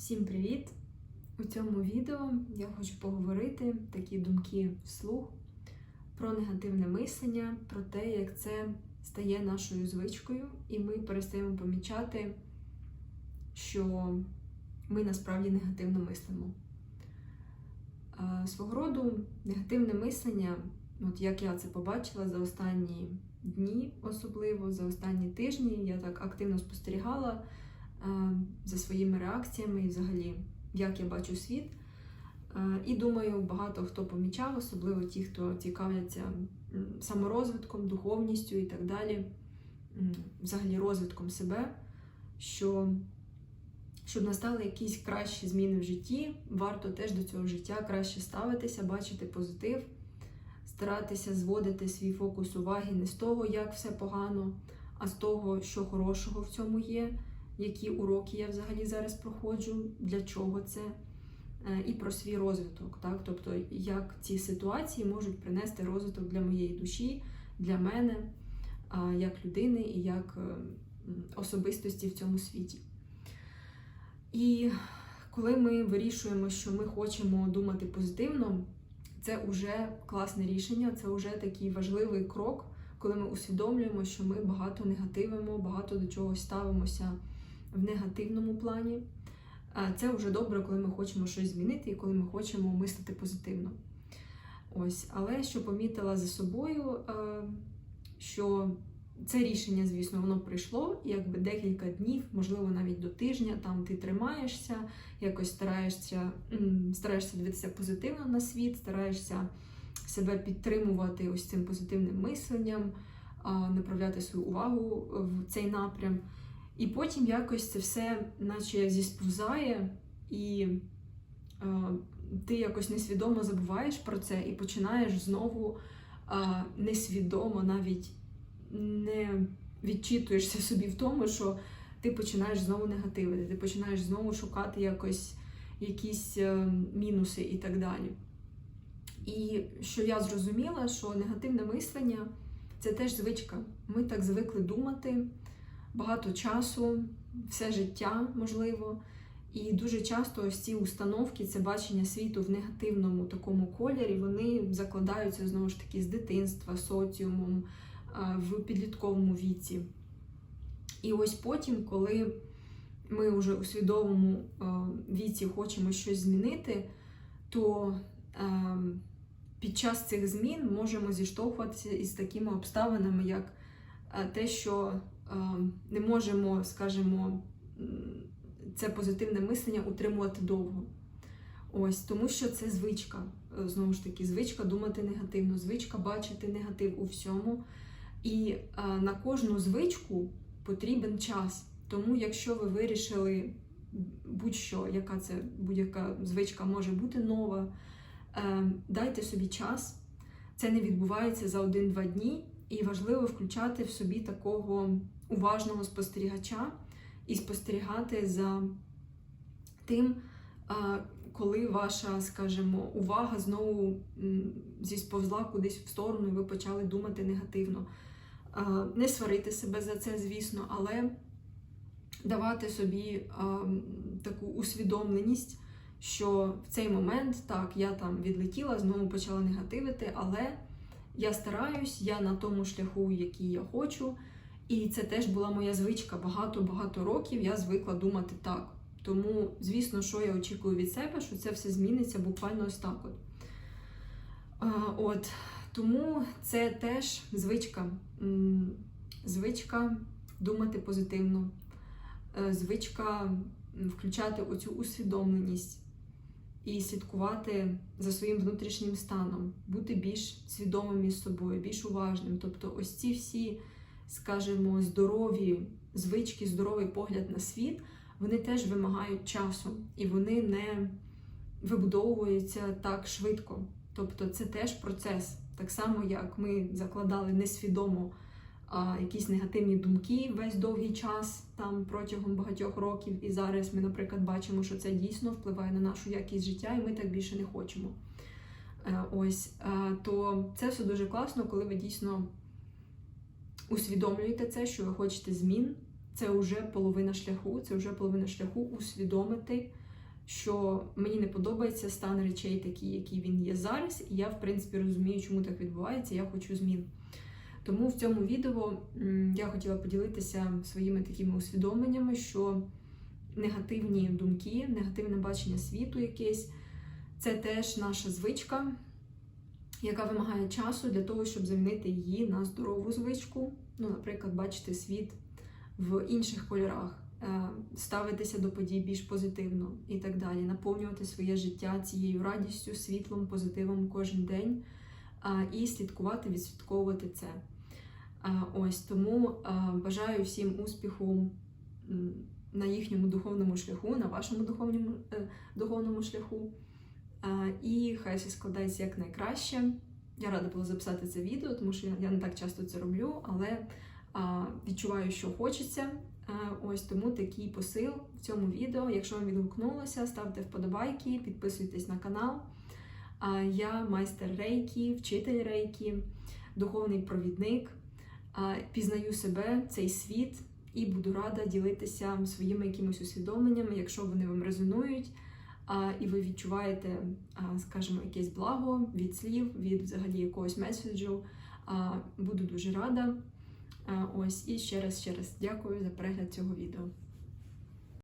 Всім привіт! У цьому відео я хочу поговорити такі думки вслух про негативне мислення, про те, як це стає нашою звичкою, і ми перестаємо помічати, що ми насправді негативно мислимо. Е, Свого роду негативне мислення, от як я це побачила за останні дні, особливо за останні тижні, я так активно спостерігала за своїми реакціями і взагалі, як я бачу світ. Е, І думаю, багато хто помічав, особливо ті, хто цікавляться саморозвитком, духовністю і так далі, взагалі розвитком себе, що щоб настали якісь кращі зміни в житті, варто теж до цього життя краще ставитися, бачити позитив, старатися зводити свій фокус уваги не з того, як все погано, а з того, що хорошого в цьому є, які уроки я взагалі зараз проходжу, для чого це, е, і про свій розвиток. Так? Тобто, як ці ситуації можуть принести розвиток для моєї душі, для мене, як людини і як е, особистості в цьому світі. І коли ми вирішуємо, що ми хочемо думати позитивно, це вже класне рішення, це вже такий важливий крок, коли ми усвідомлюємо, що ми багато негативимо, багато до чогось ставимося в негативному плані. Це вже добре, коли ми хочемо щось змінити і коли ми хочемо мислити позитивно. Ось, але що помітила за собою, е, що це рішення, звісно, воно прийшло, якби декілька днів, можливо, навіть до тижня, там ти тримаєшся, якось стараєшся, стараєшся дивитися позитивно на світ, стараєшся себе підтримувати ось цим позитивним мисленням, направляти свою увагу в цей напрям. І потім якось це все, наче зісповзає, і е, ти якось несвідомо забуваєш про це і починаєш знову е, несвідомо навіть не відчитуєшся собі в тому, що ти починаєш знову негативити, ти починаєш знову шукати якось якісь е, мінуси і так далі. І що я зрозуміла, що негативне мислення це теж звичка. Ми так звикли думати багато часу, все життя можливо. І дуже часто ось ці установки, це бачення світу в негативному такому кольорі, вони закладаються знову ж таки з дитинства, соціумом, в підлітковому віці. І ось потім, коли ми вже у свідомому віці хочемо щось змінити, то під час цих змін можемо зіштовхуватися із такими обставинами, як те, що не можемо, скажімо, це позитивне мислення утримувати довго. Ось тому, що це звичка. Е, Знову ж таки, звичка думати негативно, звичка бачити негатив у всьому. І а, на кожну звичку потрібен час. Тому, якщо ви вирішили будь-що, яка це будь-яка звичка може бути нова, е, дайте собі час. Це не відбувається за один-два дні, і важливо включати в собі такого уважного спостерігача і спостерігати за тим, коли ваша, скажімо, увага знову зісповзла кудись в сторону, і ви почали думати негативно. Не сварити себе за це, звісно, але давати собі таку усвідомленість, що в цей момент так, я там відлетіла, знову почала негативити, але я стараюсь, я на тому шляху, який я хочу. І це теж була моя звичка. Багато-багато років я звикла думати так. Тому, звісно, що я очікую від себе, що це все зміниться буквально ось так. От. От. Тому це теж звичка. Звичка думати позитивно, Е, звичка включати оцю усвідомленість і слідкувати за своїм внутрішнім станом, бути більш свідомим із собою, більш уважним. Тобто, ось ці всі скажімо, здорові звички, здоровий погляд на світ, вони теж вимагають часу і вони не вибудовуються так швидко. Тобто це теж процес. Так само, як ми закладали несвідомо а, якісь негативні думки весь довгий час, там протягом багатьох років, і зараз ми, наприклад, бачимо, що це дійсно впливає на нашу якість життя, і ми так більше не хочемо. Е, Ось, е, то це все дуже класно, коли ви дійсно усвідомлюєте це, що ви хочете змін. Це вже половина шляху, це вже половина шляху усвідомити, що мені не подобається стан речей такий, який він є зараз, і я, в принципі, розумію, чому так відбувається. Я хочу змін. Тому в цьому відео я хотіла поділитися своїми такими усвідомленнями, що негативні думки, негативне бачення світу якесь це теж наша звичка, яка вимагає часу для того, щоб замінити її на здорову звичку. Ну, наприклад, бачити світ в інших кольорах, е, ставитися до подій більш позитивно і так далі, наповнювати своє життя цією радістю, світлом, позитивом кожен день і слідкувати, відслідковувати це. Ось тому бажаю всім успіху на їхньому духовному шляху, на вашому духовному, е, духовному шляху. І хай все складається як найкраще. Я рада була записати це відео, тому що я- не так часто це роблю, але відчуваю, що хочеться. Ось тому такий посил в цьому відео. Якщо вам відгукнулося, ставте вподобайки, підписуйтесь на канал. Я майстер рейкі, вчитель рейкі, духовний провідник. Пізнаю себе, цей світ, і буду рада ділитися своїми якимись усвідомленнями, якщо вони вам резонують. І ви відчуваєте, скажімо, якесь благо від слів, від взагалі якогось меседжу. Буду дуже рада. Ось і ще раз ще раз дякую за перегляд цього відео.